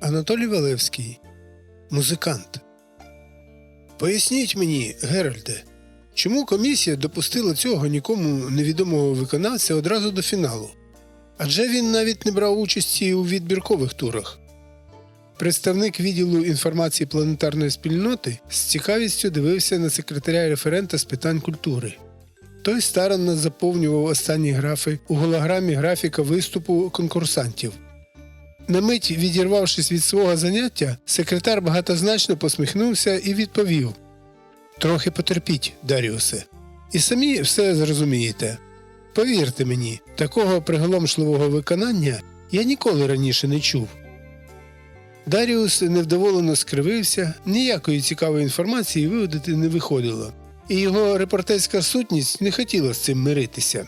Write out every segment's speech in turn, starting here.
Анатолій Валевський, музикант. Поясніть мені, Геральде, чому комісія допустила цього нікому невідомого виконавця одразу до фіналу? Адже він навіть не брав участі у відбіркових турах. Представник відділу інформації планетарної спільноти з цікавістю дивився на секретаря референта з питань культури. Той старанно заповнював останні графи у голограмі графіка виступу конкурсантів. На мить, відірвавшись від свого заняття, секретар багатозначно посміхнувся і відповів: Трохи потерпіть, Даріусе, і самі все зрозумієте. Повірте мені, такого приголомшливого виконання я ніколи раніше не чув. Даріус невдоволено скривився, ніякої цікавої інформації виводити не виходило, і його репортерська сутність не хотіла з цим миритися.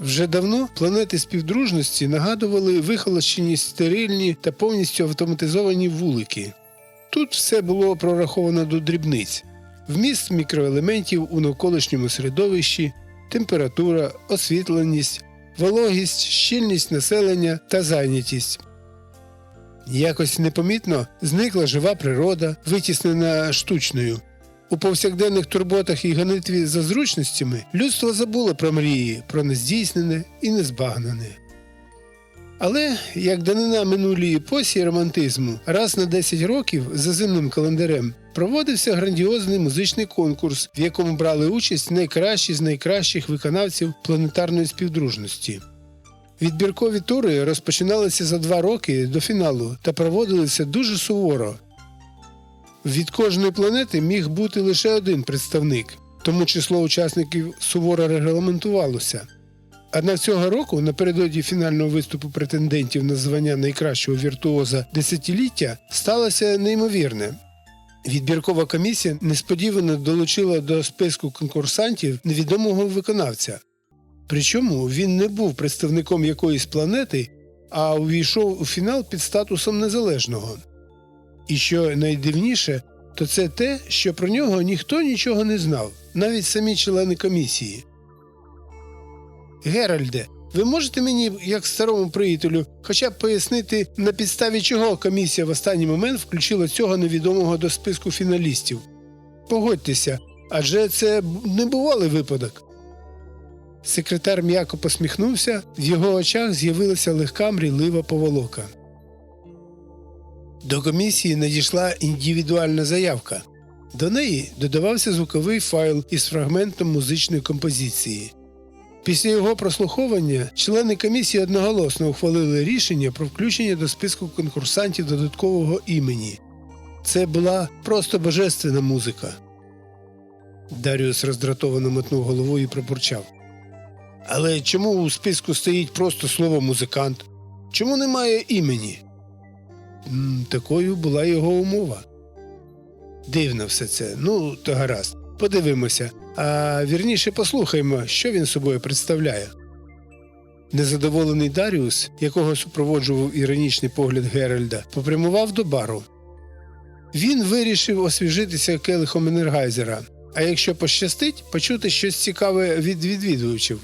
Вже давно планети співдружності нагадували вихолощені стерильні та повністю автоматизовані вулики. Тут все було прораховано до дрібниць: вміст мікроелементів у навколишньому середовищі, температура, освітленість, вологість, щільність населення та зайнятість. Якось непомітно зникла жива природа, витіснена штучною. У повсякденних турботах і гонитві за зручностями людство забуло про мрії, про нездійснене і незбагнене. Але, як данина минулій епосі романтизму, раз на 10 років за зимним календарем проводився грандіозний музичний конкурс, в якому брали участь найкращі з найкращих виконавців планетарної співдружності. Відбіркові тури розпочиналися за два роки до фіналу та проводилися дуже суворо. Від кожної планети міг бути лише один представник, тому число учасників суворо регламентувалося. Однак цього року, напередодні фінального виступу претендентів на звання найкращого віртуоза десятиліття, сталося неймовірне. Відбіркова комісія несподівано долучила до списку конкурсантів невідомого виконавця. Причому він не був представником якоїсь планети, а увійшов у фінал під статусом незалежного. І що найдивніше, то це те, що про нього ніхто нічого не знав, навіть самі члени комісії. Геральде, ви можете мені, як старому приятелю, хоча б пояснити, на підставі чого комісія в останній момент включила цього невідомого до списку фіналістів? Погодьтеся, адже це не бувалий випадок. Секретар м'яко посміхнувся, в його очах з'явилася легка мрійлива поволока. До комісії надійшла індивідуальна заявка. До неї додавався звуковий файл із фрагментом музичної композиції. Після його прослуховування члени комісії одноголосно ухвалили рішення про включення до списку конкурсантів додаткового імені. Це була просто божественна музика. Даріус роздратовано мотнув головою і пробурчав. Але чому у списку стоїть просто слово музикант? Чому немає імені? Такою була його умова. Дивно все це. Ну, то гаразд. Подивимося, а вірніше послухаймо, що він собою представляє. Незадоволений Даріус, якого супроводжував іронічний погляд Геральда, попрямував до бару. Він вирішив освіжитися келихом енергайзера, а якщо пощастить, почути щось цікаве від відвідувачів.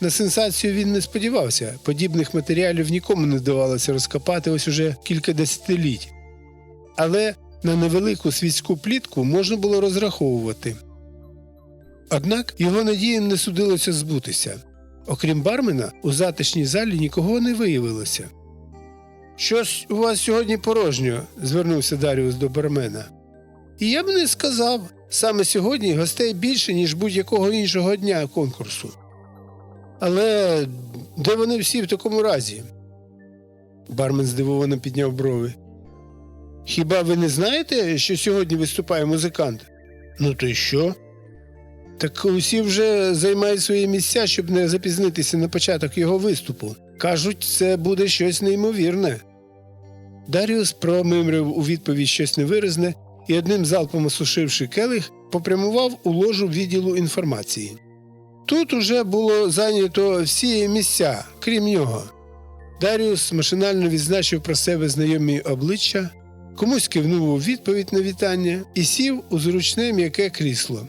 На сенсацію він не сподівався, подібних матеріалів нікому не вдавалося розкопати ось уже кілька десятиліть. Але на невелику світську плітку можна було розраховувати. Однак його надіям не судилося збутися. Окрім бармена, у затишній залі нікого не виявилося. Щось у вас сьогодні порожньо, звернувся Даріус до бармена. І я б не сказав саме сьогодні гостей більше, ніж будь-якого іншого дня конкурсу. Але де вони всі в такому разі? Бармен здивовано підняв брови. Хіба ви не знаєте, що сьогодні виступає музикант? Ну то й що? Так усі вже займають свої місця, щоб не запізнитися на початок його виступу. Кажуть, це буде щось неймовірне. Даріус промимрив у відповідь щось невиразне і одним залпом осушивши келих, попрямував у ложу відділу інформації. Тут уже було зайнято всі місця, крім нього. Даріус машинально відзначив про себе знайомі обличчя, комусь кивнув у відповідь на вітання і сів у зручне м'яке крісло.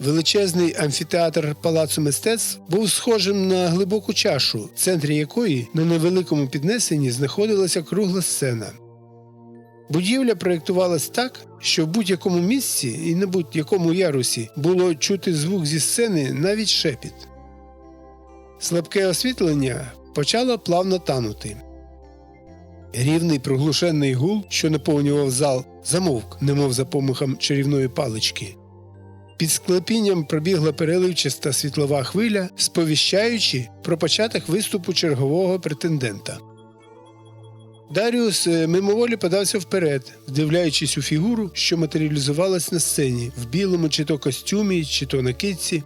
Величезний амфітеатр палацу мистецтв був схожим на глибоку чашу, в центрі якої на невеликому піднесенні знаходилася кругла сцена. Будівля проєктувалась так, що в будь-якому місці і на будь-якому ярусі було чути звук зі сцени навіть шепіт. Слабке освітлення почало плавно танути. Рівний приглушений гул, що наповнював зал, замовк, немов за помахом чарівної палички. Під склепінням пробігла переливчаста світлова хвиля, сповіщаючи про початок виступу чергового претендента. Даріус е, мимоволі подався вперед, вдивляючись у фігуру, що матеріалізувалась на сцені в білому чи то костюмі, чи то накидці.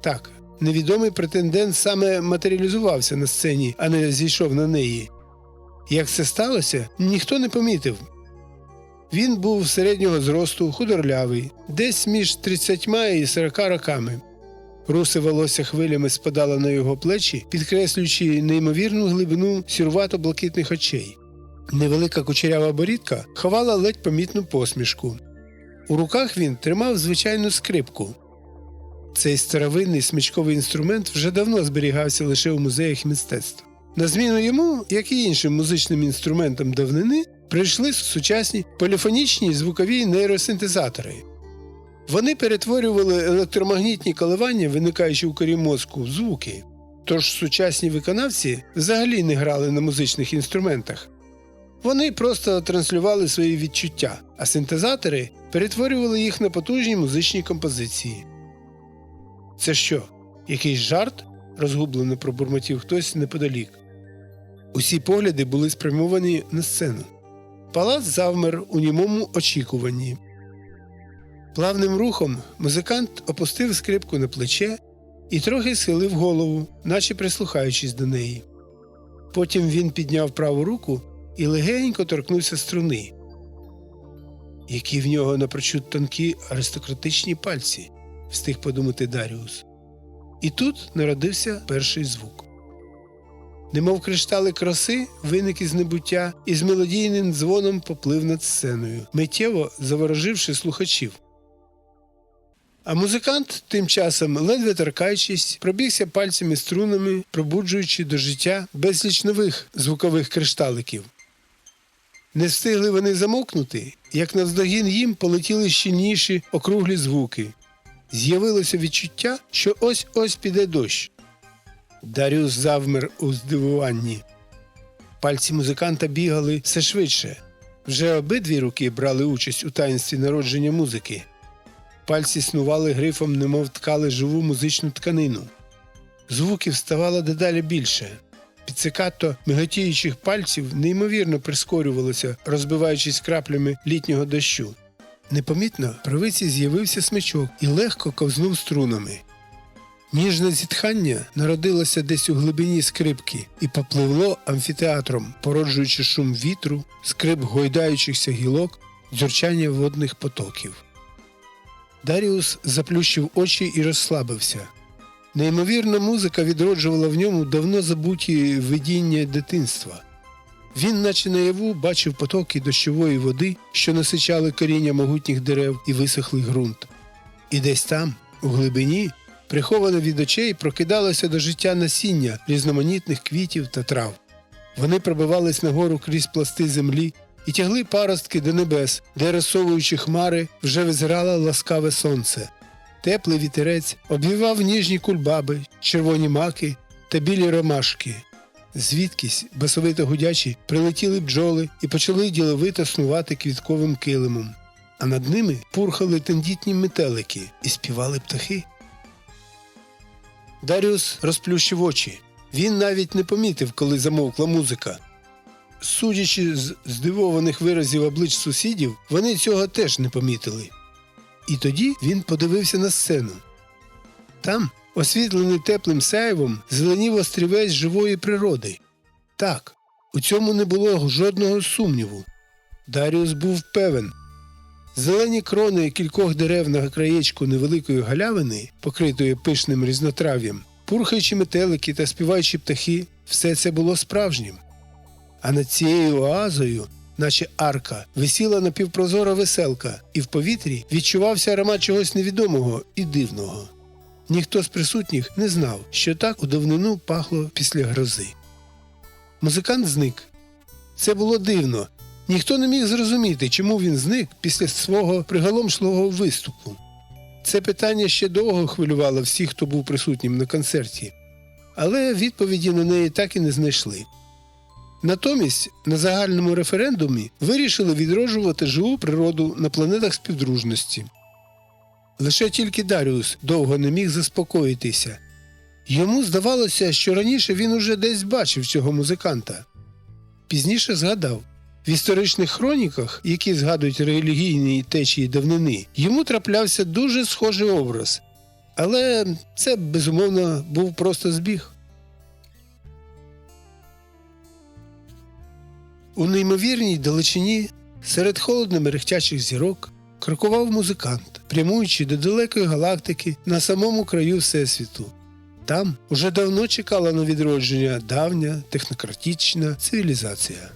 Так, невідомий претендент саме матеріалізувався на сцені, а не зійшов на неї. Як це сталося, ніхто не помітив. Він був середнього зросту, худорлявий, десь між 30 і 40 роками. Русе волосся хвилями спадало на його плечі, підкреслюючи неймовірну глибину сірвато-блакитних очей. Невелика кучерява борідка ховала ледь помітну посмішку. У руках він тримав звичайну скрипку. Цей старовинний смичковий інструмент вже давно зберігався лише у музеях мистецтв. На зміну йому, як і іншим музичним інструментам давнини, прийшли сучасні поліфонічні звукові нейросинтезатори. Вони перетворювали електромагнітні коливання, виникаючи у корі мозку, в звуки. Тож сучасні виконавці взагалі не грали на музичних інструментах. Вони просто транслювали свої відчуття, а синтезатори перетворювали їх на потужні музичні композиції. Це що, якийсь жарт? розгублено пробурмотів хтось неподалік. Усі погляди були спрямовані на сцену. Палац завмер у німому очікуванні. Плавним рухом музикант опустив скрипку на плече і трохи схилив голову, наче прислухаючись до неї. Потім він підняв праву руку і легенько торкнувся струни. Які в нього напрочуд тонкі аристократичні пальці, встиг подумати Даріус. І тут народився перший звук. Немов криштали краси, виник із небуття і з мелодійним дзвоном поплив над сценою, миттєво завороживши слухачів. А музикант, тим часом, ледве торкаючись, пробігся пальцями струнами, пробуджуючи до життя безліч нових звукових кришталиків. Не встигли вони замовкнути, як навздогін їм полетіли щільніші округлі звуки. З'явилося відчуття, що ось ось піде дощ. Даріус завмер у здивуванні. Пальці музиканта бігали все швидше. Вже обидві руки брали участь у таїнстві народження музики. Пальці снували грифом, немов ткали живу музичну тканину. Звуків ставало дедалі більше. Підцикато миготіючих пальців неймовірно прискорювалося, розбиваючись краплями літнього дощу. Непомітно правиці з'явився смичок і легко ковзнув струнами. Ніжне зітхання народилося десь у глибині скрипки і попливло амфітеатром, породжуючи шум вітру, скрип гойдаючихся гілок, дзюрчання водних потоків. Даріус заплющив очі і розслабився. Неймовірна музика відроджувала в ньому давно забуті видіння дитинства. Він, наче наяву, бачив потоки дощової води, що насичали коріння могутніх дерев і висохлий ґрунт. І десь там, у глибині, приховане від очей, прокидалося до життя насіння різноманітних квітів та трав. Вони пробивались нагору крізь пласти землі і тягли паростки до небес, де, розсовуючи хмари, вже визирало ласкаве сонце. Теплий вітерець обвівав ніжні кульбаби, червоні маки та білі ромашки. Звідкись, басовито гудячі, прилетіли бджоли і почали діловито снувати квітковим килимом, а над ними пурхали тендітні метелики і співали птахи. Даріус розплющив очі. Він навіть не помітив, коли замовкла музика. Судячи з здивованих виразів облич сусідів, вони цього теж не помітили. І тоді він подивився на сцену. Там, освітлений теплим сяйвом, зеленів острівець живої природи. Так, у цьому не було жодного сумніву. Даріус був певен. Зелені крони кількох дерев на краєчку невеликої галявини, покритої пишним різнотрав'ям, пурхаючі метелики та співаючі птахи, все це було справжнім. А над цією оазою наче арка, висіла напівпрозора веселка, і в повітрі відчувався аромат чогось невідомого і дивного. Ніхто з присутніх не знав, що так у давнину пахло після грози. Музикант зник. Це було дивно. Ніхто не міг зрозуміти, чому він зник після свого приголомшливого виступу. Це питання ще довго хвилювало всіх, хто був присутнім на концерті, але відповіді на неї так і не знайшли. Натомість на загальному референдумі вирішили відроджувати живу природу на планетах співдружності. Лише тільки Даріус довго не міг заспокоїтися. Йому здавалося, що раніше він уже десь бачив цього музиканта. Пізніше згадав в історичних хроніках, які згадують релігійні течії давнини, йому траплявся дуже схожий образ. Але це безумовно був просто збіг. У неймовірній далечині серед холодно мерехтячих зірок крокував музикант, прямуючи до далекої галактики на самому краю Всесвіту. Там уже давно чекала на відродження давня технократична цивілізація.